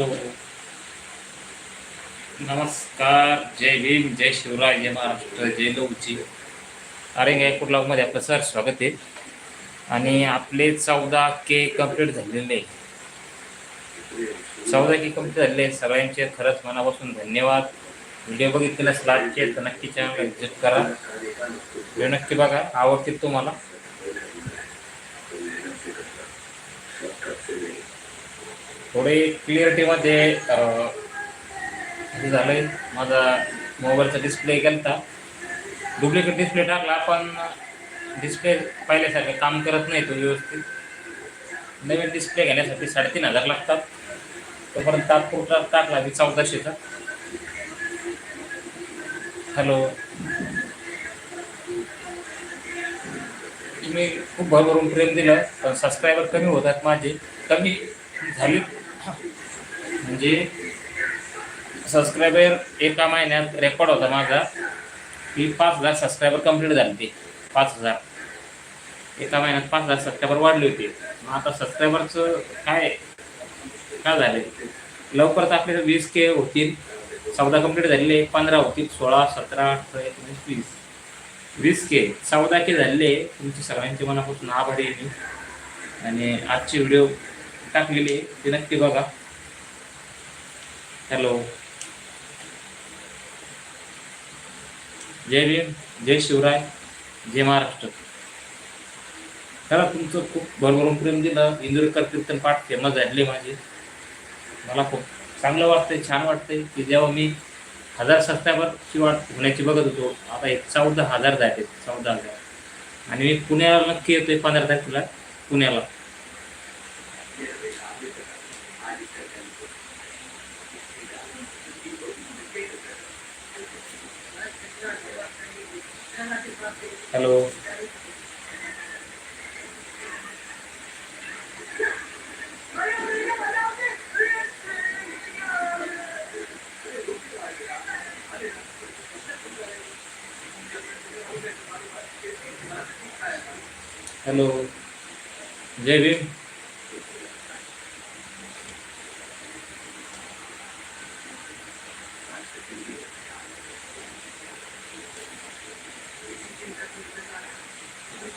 Hello नमस्कार जय भीम जय शिवराय जय महाराष्ट्र जय लवची अरे गायपूर ब्लॉगमध्ये आपलं सर स्वागत आहे. आणि आपले चौदा के कंप्लीट झालेले. आहे चौदा के कंप्लीट झालेले. आहे सगळ्यांचे खरंच मनापासून धन्यवाद. व्हिडिओ बघितलेला लाईकचे तर नक्की चॅनल विजिट करा. व्हिडिओ नक्की बघा. आवडतील तुम्हाला. थोडी क्लिअरिटीमध्ये हे झालं आहे माझा मोबाईलचा डिस्प्ले गेलता. डुप्लिकेट डिस्प्ले टाकला पण डिस्प्ले पहिल्यासारखं काम करत नाही तो व्यवस्थित. नवीन डिस्प्ले घेण्यासाठी साडेतीन हजार लागतात. तोपर्यंत तात्पुरता टाकला मी चौदाशेचा. हॅलो. तुम्ही खूप भरभरून प्रेम दिलं पण सबस्क्रायबर कमी होतात माझे. कमी झाली. म्हणजे सबस्क्रायबर एका महिन्यात रेकॉर्ड होता माझा की पाच हजार सबस्क्रायबर कंप्लीट झाले ते पाच हजार. एका महिन्यात पाच हजार सबस्क्रायबर वाढले होते. मग आता सबस्क्रायबरचं काय काय झाले लवकरच आपले वीस के होतील. चौदा कंप्लीट झालेले पंधरा होतील सोळा सतरा अठरा एकोणीस वीस. वीस के चौदा के झालेले. तुमचे सगळ्यांचे मनापासून आभारी आहे मी. आणि आजची व्हिडिओ टाकलेली आहे. ते नक्की बघा. हॅलो जय भीम जय शिवराय जय महाराष्ट्र. खरं तुमचं खूप भरभरून प्रेम दिलं. इंदुरकर कीर्तन पाठ फेमस झाले माझे. मला खूप चांगलं वाटतंय छान वाटतंय की जेव्हा मी हजार सबस्क्रायबरची शिवा होण्याची बघत होतो आता एक चौदा हजार झाले चौदा हजार. आणि मी पुण्याला नक्की येतोय पंधरा तारखेला पुण्याला. हॅलो. हॅलो. जय भीम.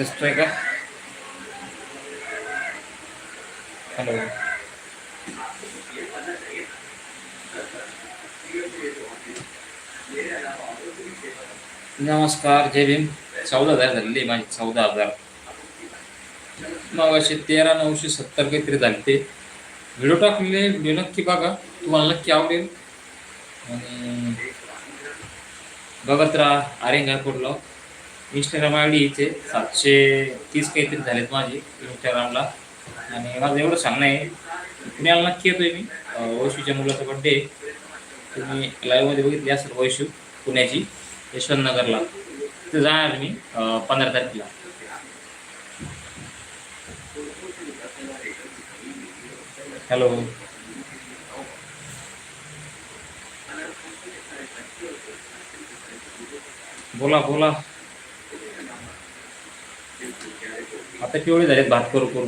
दिसतोय का हॅलो नमस्कार जय भीम चौदा हजार झालेली माझी चौदा हजार मग असे तेरा नऊशे सत्तर काहीतरी झाले ते व्हिडिओ टाकलेले व्हिडिओ नक्की बघा तुम्हाला नक्की आवडेल आणि बघत राहा आर्यन गायकोडला इंस्टाग्राम आय डी इथे सातशे तीस काहीतरी झालेत माझे इंस्टाग्रामला आणि माझं एवढं सांगणं आहे पुण्याला नक्की येतोय मी. वैशूच्या मुलाचा बड्डे तुम्ही लाईव्हमध्ये बघितली असेल वैशू पुण्याची यशवंतनगरला तिथे जाणार मी पंधरा तारखेला. हॅलो बोला बोला. आता केवढे झालेत भात करू करू.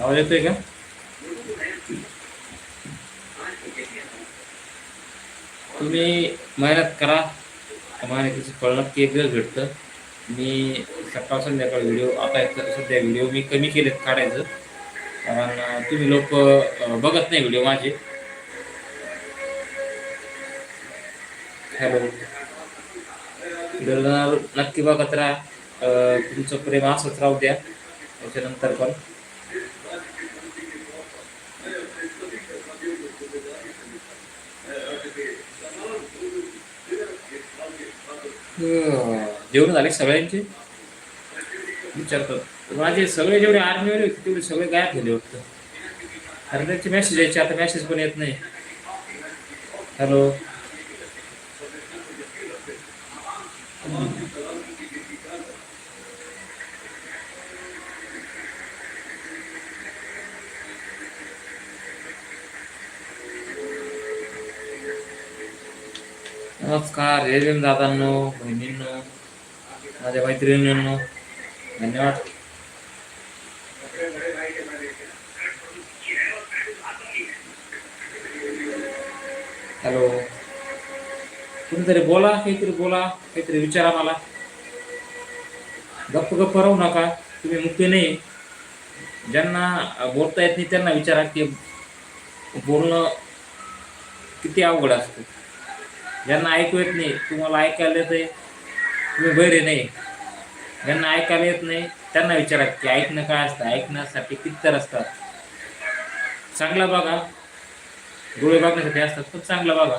आवाज येतोय का? तुम्ही मेहनत करा. मेहनतीचं फळ नक्की एक दिवस भेटतं मी सकाळ संध्याकाळ व्हिडिओ आता सध्या व्हिडिओ मी कमी केलेत काढायचं. कारण तुम्ही लोक बघत नाही व्हिडिओ माझे. हॅलो व्हिडिओ नक्की बघत राहा. तुमचं प्रेम असंच राहू द्या. त्याच्यानंतर पण. जेवण झाले सगळ्यांचे? विचारतो. माझे सगळे जेवढे आर्मीवाले होते तेवढे सगळे गायब झाले वाटतं. कारण मेसेज यायचे आता मेसेज पण येत नाही. हॅलो नमस्कार जय दादांनो बहिणींनो माझ्या मैत्रिणींनो धन्यवाद. हॅलो. तुम्ही बोला काहीतरी बोला काहीतरी विचारा मला. गप्प गप्प राहू नका तुम्ही मुक्ती नाही. ज्यांना बोलता येत नाही त्यांना विचारा की बोलणं किती अवघड असतं. ज्यांना ऐकू येत नाही. तुम्हाला ऐकायला येत आहे तुम्ही बरे नाही. ज्यांना ऐकायला येत नाही. त्यांना विचारा की ऐकणं काय असतं? ऐकण्यासाठी किती असतात. चांगला बघा. डोळे बघण्यासाठी असतात पण चांगला बघा.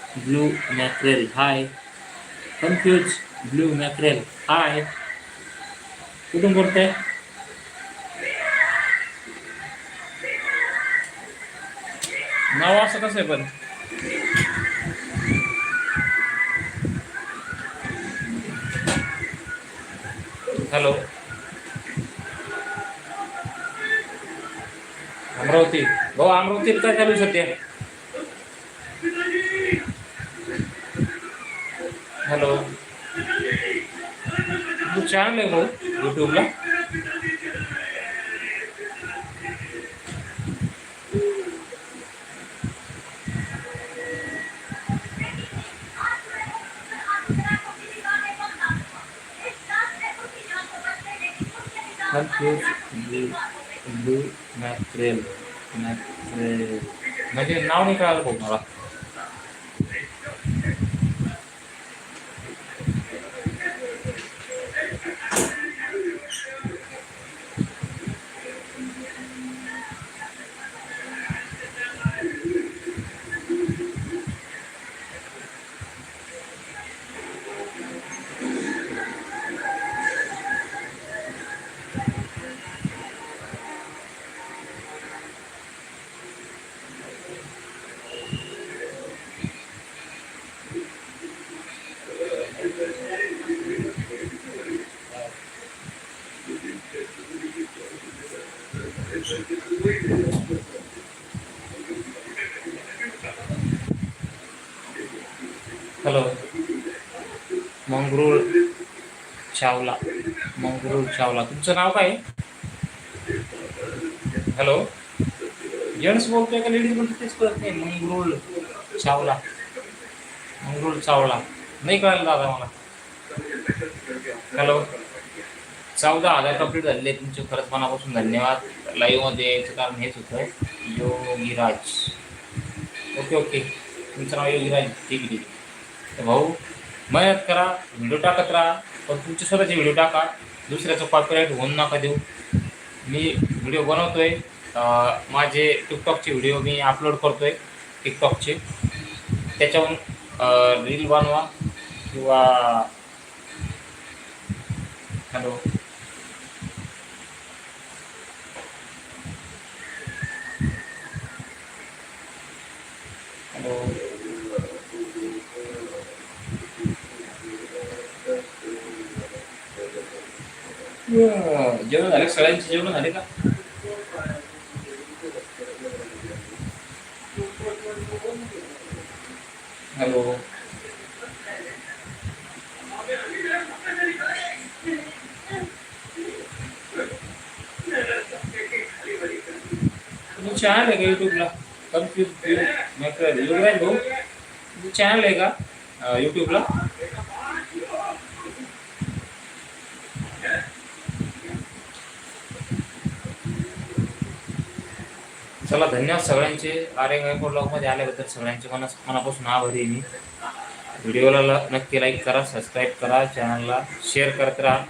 Blue mackerel hi confuse blue mackerel hi कुठून बोलताय? नाव असं कसं आहे पण? हॅलो अमरावती. भाऊ अमरावतीत काय चालू सध्या? हॅलो तू चॅनल आहे भाऊ यूट्यूबला confuse blue blue mackerel mackerel म्हणजे नाव नाही कळालं भाऊ मला हॅलो मंगरूळ चावला. मंगरूळ चावला. तुमचं नाव काय? आहे? हॅलो जेंट्स बोलतोय का लेडीज बोलतो तेच कळत नाही. मंगरूळ चावला. मंगरूळ चावला. नाही कळलं दादा मला. हॅलो चौदा हजार कंप्लीट झालेले तुमचे. खरंच मनापासून धन्यवाद. लाईव्हमध्ये यायचं कारण हेच होतं. योगीराज. Okay okay. तुमचं नाव योगीराज. ठीक आहे ठीक आहे. तर भाऊ मेहनत करा व्हिडिओ टाकत राहा. पण तुमचे स्वतःचे व्हिडिओ टाका. दुसऱ्याचं कॉपीराईट होऊन नका देऊ. मी व्हिडिओ बनवतो आहे माझे टिकटॉकचे व्हिडिओ मी अपलोड करतो आहे टिकटॉकचे त्याच्याहून रील बनवा. किंवा हॅलो जेवण झाले सगळ्यांचे जेवण झाले का हॅलो तुम्ही चॅनल आहे का युट्यूबला कन्फ्युज युवराज भाऊ तुझं चॅनल आहे का? Uh, यूट्यूबला चला धन्यवाद सगळ्यांचे. आर्य गायकवाड ब्लॉगमध्ये आल्याबद्दल सगळ्यांचे मना मनापासून आभारी मी. व्हिडिओला नक्की लाईक करा सबस्क्राईब करा चॅनलला शेअर करत राहा.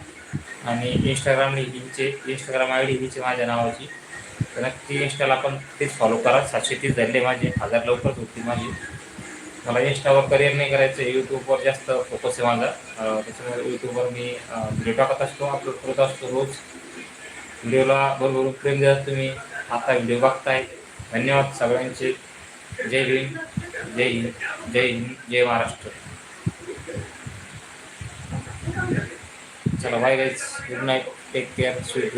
आणि इंस्टाग्राम हिचे इंस्टाग्राम आय डी हिचे माझ्या नावाची. तर नक्की इंस्टाला पण तेच फॉलो करा. सातशे तीस झाले माझे. हजार लवकरच होतील माझे. मला इंस्टावर करिअर नाही करायचं यूट्यूबवर जास्त फोकस आहे माझा. त्याच्यामुळे यूट्यूबवर मी व्हिडिओ टाकत असतो अपलोड करत असतो रोज. व्हिडिओला बरोबर प्रेम देतात तुम्ही. आता व्हिडिओ बघताय. धन्यवाद सगळ्यांचे. जय भीम. जय हिंद. जय हिंद. जय महाराष्ट्र. चला bye guys good night take care sweet